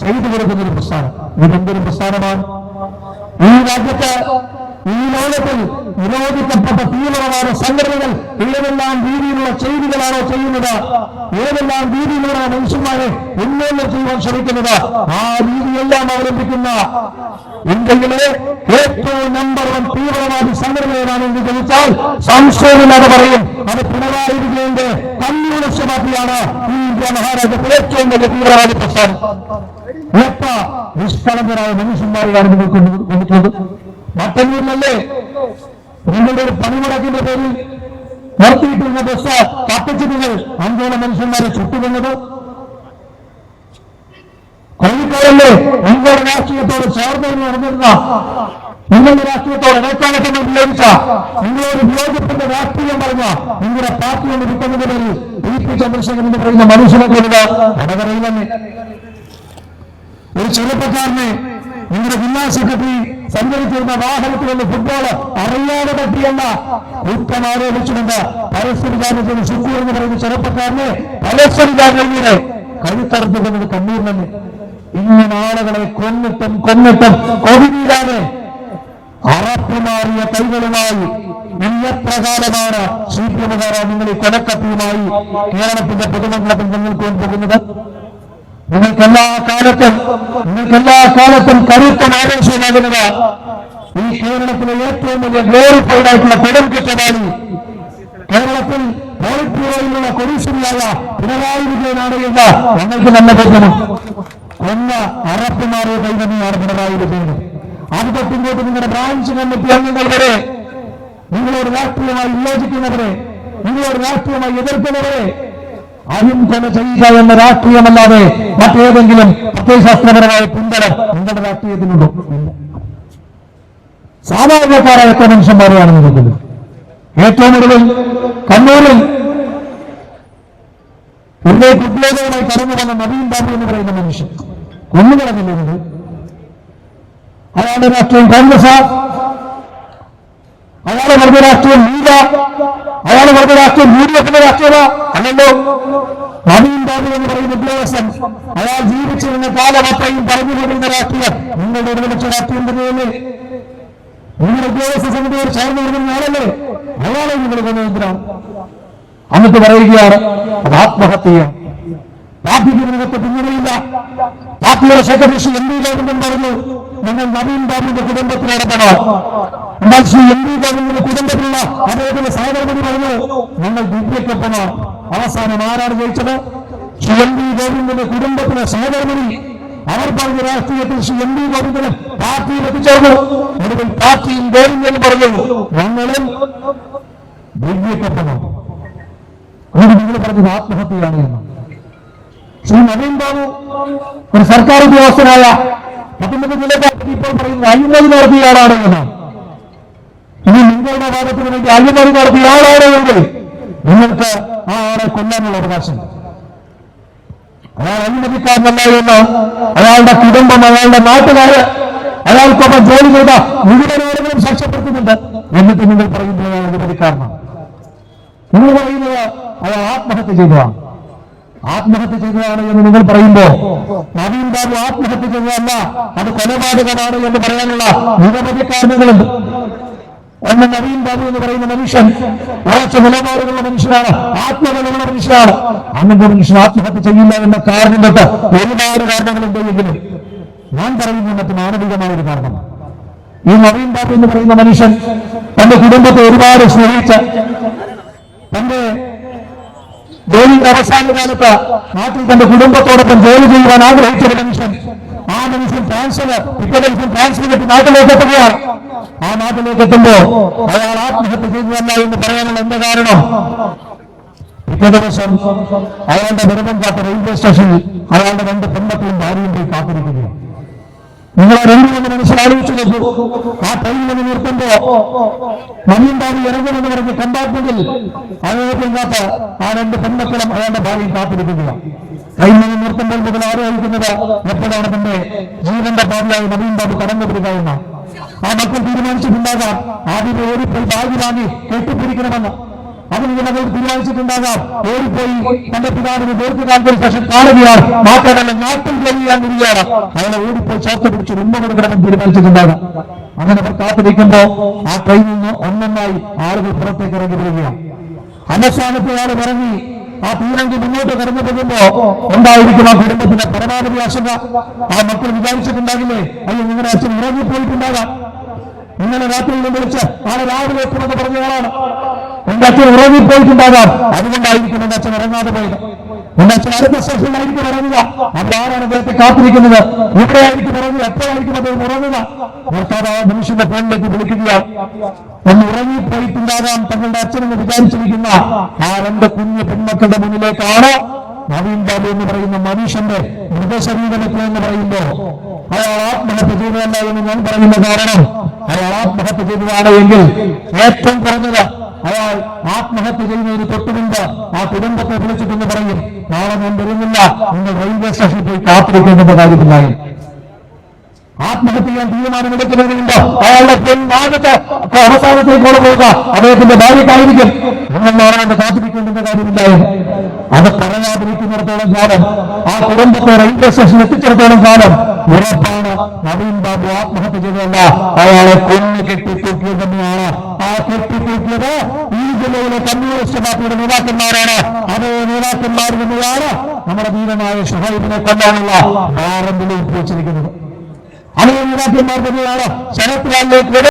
ചെയ്തു കൊടുക്കുന്ന ഒരു പ്രസ്ഥാനം. ഇതെന്തൊരു പ്രസ്ഥാനമാണ്? ഈ രാജ്യത്ത് ഈ ലോകത്തിൽ നിരോധിക്കപ്പെട്ട തീവ്രവാദ സംഘടനകൾ ഏതെല്ലാം രീതിയിലുള്ള ചെയ്തികളാണോ ചെയ്യുന്നത്? ഏതെല്ലാം രീതിയിലുള്ള മനുഷ്യന്മാരെ ഉന്നയനം ചെയ്യുവാൻ ശ്രമിക്കുന്നത്? ആ രീതിയെല്ലാം അവലംബിക്കുന്ന ഇന്ത്യയിലെ ഏറ്റവും നമ്പർ വൺ തീവ്രവാദി സംഘടന ഏതാണെന്ന് ചോദിച്ചാൽ സംശയമില്ലാതെ പറയും. അത് പിണറായി വിജയന്റെ കമ്മ്യൂണിസ്റ്റ് പാർട്ടിയാണ്. ഈ ഇന്ത്യ മഹാരാജ്യത്തിലെ ഏറ്റവും വലിയ തീവ്രവാദി പ്രസ്ഥാനം. എത്ര നിഷ്കളങ്കരായ മനുഷ്യന്മാരെയാണ് നിങ്ങൾ കൊണ്ടു- കൊണ്ടിട്ടുള്ളത് മട്ടന്നൂരിലല്ലേ? നിങ്ങളുടെ ഒരു പണിമുടക്കിന്റെ പേരിൽ നിർത്തിയിട്ടിരുന്ന ബസ് കത്തിച്ച് നിങ്ങൾ അഞ്ചോളം മനുഷ്യന്മാരെ ചുട്ടുവന്നത് കോഴിക്കോടല്ലേ നിങ്ങളുടെ രാഷ്ട്രീയത്തോട് ചേർന്ന് നടന്നിരുന്ന നിങ്ങളുടെ രാഷ്ട്രീയത്തോട് ഇടക്കാലത്തിന് ഉപയോഗിച്ച നിങ്ങളോട് വിയോജിപ്പിന്റെ രാഷ്ട്രീയം പറഞ്ഞ നിങ്ങളുടെ പാർട്ടി കൊണ്ട് വിട്ടുന്നതിന് പേരിൽ പി പി ചന്ദ്രശേഖരൻ എന്ന് പറയുന്ന മനുഷ്യനെ കൊല്ലുക. വടകരയിൽ തന്നെ. ഒരു ചെറുപ്പക്കാരനെ നിങ്ങളുടെ ജില്ലാ സെക്രട്ടറി സഞ്ചരിച്ചിരുന്ന വാഹനത്തിൽ നിന്ന് ഫുട്ബോൾ അറിയാതെ പറ്റിയല്ല. കുറ്റം ആരോപിച്ചുകൊണ്ട് പരസ്പരികാരത്തിന് സുഖു എന്ന് പറയുന്ന ചെറുപ്പക്കാരനെ പരസ്പരികാരനെ കഴുത്തറുത്തുന്നത് കണ്ണൂർ തന്നെ ഇങ്ങനെ ആളുകളെ കൊന്നിട്ടും കൊന്നിട്ടും കൊതിരീരാതെ അറപ്പുമാറിയ കൈകളുമായി കാലമാണ് സി പി എമ്മുകാരാണ് നിങ്ങൾ ഈ കൊലക്കത്തിയുമായി കേരളത്തിന്റെ പൊതുമണ്ഡലത്തിൽ നിങ്ങൾക്ക് പോകുന്നത്? നിങ്ങൾക്ക് എല്ലാ കാലത്തും നിങ്ങൾക്ക് എല്ലാ കാലത്തും കരുത്തും ആവശ്യമാകുന്നത് ഈ കേരളത്തിലെ ഏറ്റവും വലിയ ഗ്ലോറിഫൈഡ് ആയിട്ടുള്ള കൊടും കിട്ടതാണ്. കേരളത്തിൽ ബ്യൂറോയിലുള്ള കൊടീശ്വരിയായ പിണറായി വിജയനാണ് എന്ന് ഞങ്ങൾക്ക് നല്ല ബോധ്യമാണ് കൊന്ന അറപ്പുമാറിയ കൈതന്നെയാണ് പിണറായി വിജയൻ. അത് തൊട്ടിങ്ങോട്ട് നിങ്ങളുടെ ബ്രാഞ്ച് കമ്മിറ്റി അംഗങ്ങൾ വരെ നിങ്ങളോട് രാഷ്ട്രീയമായി വിയോജിക്കുന്നവരെ നിങ്ങളോട് രാഷ്ട്രീയമായി എതിർക്കുന്നവരെ കൊല ചെയ്യുക എന്ന രാഷ്ട്രീയമല്ലാതെ മറ്റേതെങ്കിലും പ്രത്യയശാസ്ത്രപരമായ പിന്തുണ നിങ്ങളുടെ രാഷ്ട്രീയത്തിനുണ്ടോ. സാധാരണക്കാരായ എത്ര മനുഷ്യന്മാരെയാണ് നിൽക്കുന്നത് ഏറ്റവും ഒടുവിൽ കണ്ണൂരിൽ ഇതിലേക്ക് കുട്ടികളുമായി കടന്നു വന്ന നവീൻ ബാബു എന്ന് പറയുന്ന മനുഷ്യൻ. കൊന്നു നിങ്ങൾ അയാളുടെ രാഷ്ട്രീയം കോൺഗ്രസ്. അയാളുടെ വെറുതെ രാഷ്ട്രീയം ലീഗ. അയാളെ പറഞ്ഞ രാഷ്ട്രീയം യു ഡി എഫിന്റെ രാഷ്ട്രീയത അല്ലല്ലോ നവീൻ ബാബു എന്ന് പറയുന്ന ഉദ്യോഗസ്ഥൻ. അയാൾ ജീവിച്ചിരുന്ന കാലമത്രയും പറഞ്ഞുകൊണ്ടിരുന്ന രാഷ്ട്രീയം. നിങ്ങളുടെ ഒരുമിച്ച രാഷ്ട്രീയം തന്നെയല്ലേ നിങ്ങളുടെ ഉദ്യോഗസ്ഥ സമിതിയോട് ചേർന്ന് വരുന്ന ആളല്ലേ? അയാളെ നിങ്ങൾ കൊണ്ടുവന്നിരാണ് എന്നിട്ട് പറയുകയാണ് ആത്മഹത്യ പാർട്ടിക്ക് ഇതിനകത്ത് പിന്തുണയില്ല. പാർട്ടിയുടെ സെക്രട്ടറി എം പി ഗോവിന്ദൻ പറഞ്ഞു നിങ്ങൾ നവീൻ ബാബുവിന്റെ കുടുംബത്തിനോടൊപ്പമോ എന്നാൽ ശ്രീ എം പി ഗോവിന്ദന്റെ കുടുംബത്തിലുള്ള അദ്ദേഹത്തിന്റെ പറഞ്ഞു നിങ്ങൾ ദിവ്യക്കൊപ്പമാണ് അവസാനം ആരാണ് ജയിച്ചത്? ശ്രീ എം പി ഗോവിന്ദന്റെ കുടുംബത്തിലെ അവർ പറഞ്ഞ രാഷ്ട്രീയത്തിൽ ശ്രീ എം പി ഗോവിന്ദനും പാർട്ടിയിൽ എത്തിച്ചേർന്നു. ഒടുവിൽ പാർട്ടിയും ഗോവിന്ദനും പറഞ്ഞു ഞങ്ങളും ദിവ്യക്കൊപ്പമാണ് നിങ്ങൾ പറഞ്ഞത് ആത്മഹത്യയാണ് എന്ന്. ശ്രീ നവീൻ ബാബു ഒരു സർക്കാർ ഉദ്യോഗസ്ഥനായ പത്തൊമ്പത് ജില്ലക്കാർ ഇപ്പോൾ പറയുന്നത് അഴിമതി നടത്തിയ ആളാണ് നിങ്ങളുടെ ഭാഗത്തിന് വേണ്ടി അഴിമതി നടത്തിയ ആളാണെങ്കിൽ നിങ്ങൾക്ക് ആ ആളെ കൊല്ലാനുള്ള അവകാശം. അയാൾ അഴിമതിക്കാരനല്ല അയാളുടെ കുടുംബം അയാളുടെ നാട്ടുകാര് അയാൾക്കൊപ്പം ജോലി ചെയ്ത മുഴുവൻ ആളുകളും സാക്ഷ്യപ്പെടുത്തുന്നുണ്ട്. എന്നിട്ട് നിങ്ങൾ പറയുന്നത് അയാൾ അഴിമതിക്കാരനാണ് നിങ്ങൾ പറയുന്നത് അയാൾ ആത്മഹത്യ ചെയ്തതാണ്. ആത്മഹത്യ ചെയ്തതാണ് എന്ന് നിങ്ങൾ പറയുമ്പോ നവീൻ ബാബു ആത്മഹത്യ ചെയ്തതല്ല അത് കൊലപാതകമാണ് എന്ന് പറയാനുള്ള നിരവധി കാരണങ്ങളുണ്ട്. ഒന്ന് നവീൻ ബാബു എന്ന് പറയുന്ന മനുഷ്യൻ ഉറച്ച നിലപാടുകളുള്ള മനുഷ്യനാണ് ആത്മബലമുള്ള മനുഷ്യനാണ്. അങ്ങനത്തെ മനുഷ്യൻ ആത്മഹത്യ ചെയ്യില്ല എന്ന കാരണം തൊട്ട് ഒരുപാട് കാരണങ്ങളുണ്ട് എങ്കിലും ഞാൻ പറയുന്ന മറ്റ് മാനവികമായ ഒരു കാരണം. ഈ നവീൻ ബാബു എന്ന് പറയുന്ന മനുഷ്യൻ തന്റെ കുടുംബത്തെ ഒരുപാട് സ്നേഹിച്ച തന്റെ ജോലിയുടെ അവസാന കാലത്ത് നാട്ടിൽ തന്റെ കുടുംബത്തോടൊപ്പം ജോലി ചെയ്യുവാൻ ആഗ്രഹിച്ച ഒരു മനുഷ്യൻ ആ മനുഷ്യൻ ട്രാൻസ്ഫർ പിറ്റേ ദിവസം ട്രാൻസ്ഫർ കിട്ടി നാട്ടിലേക്ക് എത്തുകയാണ് ആ നാട്ടിലേക്ക് എത്തുമ്പോ അയാൾ ആത്മഹത്യ ചെയ്തതല്ല എന്ന് പറയാനുള്ള എന്താ കാരണം? പിറ്റേ ദിവസം അയാളുടെ നെടുമങ്കാത്ത റെയിൽവേ സ്റ്റേഷനിൽ അയാളുടെ രണ്ട് പെൺമക്കളും ഭാര്യയും പോയി കാത്തിരിക്കുകയാണ് നിങ്ങൾ ആ രണ്ടു മൂന്ന് മനസ്സിൽ ആലോചിച്ചു നോക്കൂ. ആ ട്രെയിനിൽ നിന്ന് നിർത്തുമ്പോ മഞ്ഞുണ്ടാവി ഇറങ്ങുമെന്ന് പറഞ്ഞ് കമ്പാർട്ട്മെന്റിൽ അദ്ദേഹത്തിൽ കാത്ത ആ രണ്ട് പെൺമക്കളും അയാളുടെ ഭാര്യയും കാത്തിരിക്കുക ട്രെയിനിൽ നിന്ന് നിർത്തുമ്പോൾ മുതൽ ആരോപിക്കുന്നത് എപ്പോഴാണ് തന്റെ ജീവന്റെ പാതിയായി നവീൻ ബാബു കടന്നു വരിക ആ മക്കൾ തീരുമാനിച്ചിട്ടുണ്ടാകാം. ആദ്യം ഓടിപ്പോയി ബാഗ് വാങ്ങി കെട്ടിപ്പിടിക്കണമെന്ന്. അതിന് ഇതിനകം തീരുമാനിച്ചിട്ടുണ്ടാകാം. ഓടിപ്പോയി തന്റെ പിതാവിന് ദീർഘകാലത്തിന് ശേഷം കാണുകയാണ്. മാത്രമല്ല നാട്ടിൽ വരികയാണ് അയാളെ ഓടിപ്പോയി ചേർത്ത് പിടിച്ച് ഉമ്മ കൊടുക്കണമെന്ന് തീരുമാനിച്ചിട്ടുണ്ടാകാം. അങ്ങനെ അവർ കാത്തിരിക്കുമ്പോ ആ കയ്യിൽ നിന്ന് ഒന്നൊന്നായി ആളുകൾ പുറത്തേക്ക് ഇറങ്ങി വരികയാണ് അവസാനത്തെ ആൾ ഇറങ്ങി. ആ പീരങ്കി മുന്നോട്ട് കടന്നു പോകുമ്പോ ഉണ്ടായിരിക്കും ആ കുടുംബത്തിന്റെ പരമാവധി ആശങ്ക. ആ മക്കൾ വിചാരിച്ചിട്ടുണ്ടാകില്ലേ? അയ്യോ നിങ്ങളുടെ അച്ഛൻ ഉറങ്ങിപ്പോയിട്ടുണ്ടാകാം. ഇന്നലെ രാത്രി നിന്ന് വിളിച്ച് നാളെ രാവിലെ എത്തുമെന്ന് പറഞ്ഞ ആളാണ് എന്റെ അച്ഛൻ ഉറങ്ങിപ്പോയിട്ടുണ്ടാകാം. അതുകൊണ്ടായിരിക്കും എന്റെ അച്ഛൻ ഇറങ്ങാതെ പോയത്. സ്റ്റേഷനിലായിരിക്കും ഇറങ്ങുക അവിടെ ആരാണ് അദ്ദേഹത്തെ കാത്തിരിക്കുന്നത്? എവിടെയായിരിക്കും ഇറങ്ങുക എപ്പോഴായിരിക്കും അദ്ദേഹം ഇറങ്ങുക ഭർത്താവ് മനുഷ്യന്റെ ഫോണിലേക്ക് വിളിക്കുക ഒന്ന് ഉറങ്ങിപ്പോയിട്ടുണ്ടാകാം തങ്ങളുടെ അച്ഛനെന്ന് വിചാരിച്ചിരിക്കുന്ന ആ രണ്ട് കുഞ്ഞു പെൺമക്കളുടെ മുന്നിലേക്കാണ് നവീൻ ബാബു എന്ന് പറയുന്ന മനുഷ്യന്റെ മൃതശരീരമെത്തുക എന്ന് പറയുമ്പോ അയാൾ ആത്മഹത്യ ചെയ്തതല്ല എന്ന് ഞാൻ പറയുന്ന കാരണം അയാൾ ആത്മഹത്യ ചെയ്തതാണ് എങ്കിൽ ഏറ്റവും കുറഞ്ഞത് അയാൾ ആത്മഹത്യ ചെയ്യുന്നതിന് തൊട്ടുമുമ്പ് ആ കുടുംബത്തെ വിളിച്ചിട്ടെന്ന് പറയും നാളെ ഞാൻ വരുന്നില്ല നിങ്ങൾ റെയിൽവേ സ്റ്റേഷനിൽ പോയി കാത്തിരിക്കേണ്ടെന്ന ആത്മഹത്യ ചെയ്യാൻ തീരുമാനമെടുക്കുന്നതിനുണ്ട് അയാളുടെ പെണ്ണാകത്തെ അവസാനത്തേക്ക് പോവുക. അദ്ദേഹത്തിന്റെ ഭാര്യക്കായിരിക്കും നിങ്ങൾ മാറാണ്ട് കാത്തിരിക്കേണ്ടെന്ന കാര്യമില്ലായിരുന്നു അത് പറയാതിരിക്കുന്നിടത്തോളം കാലം. ആ കുടുംബത്തെ റെയിൽവേ സ്റ്റേഷനിൽ എത്തിച്ചിടത്തോളം കാലം. ഉറപ്പാണ് നവീൻ ബാബു ആത്മഹത്യ ചെയ്തതല്ല. അയാളെ കൊന്നു കെട്ടിത്തൂക്കിയത് തന്നെയാണ്. ആ കെട്ടിത്തൂക്കിയത് ഈ ജില്ലയിലെ കമ്മ്യൂണിസ്റ്റ് പാർട്ടിയുടെ നേതാക്കന്മാരാണ്. അതേ നേതാക്കന്മാർ തന്നെയാണ് നമ്മുടെ ധീരമായ ഷുഹൈബിനെ കൊല്ലാനുള്ള വാറന്റിൽ വെച്ചിരിക്കുന്നത് അതേ നേതാക്കന്മാർ തന്നെയാണ് ശരത് ലാലിലേക്ക്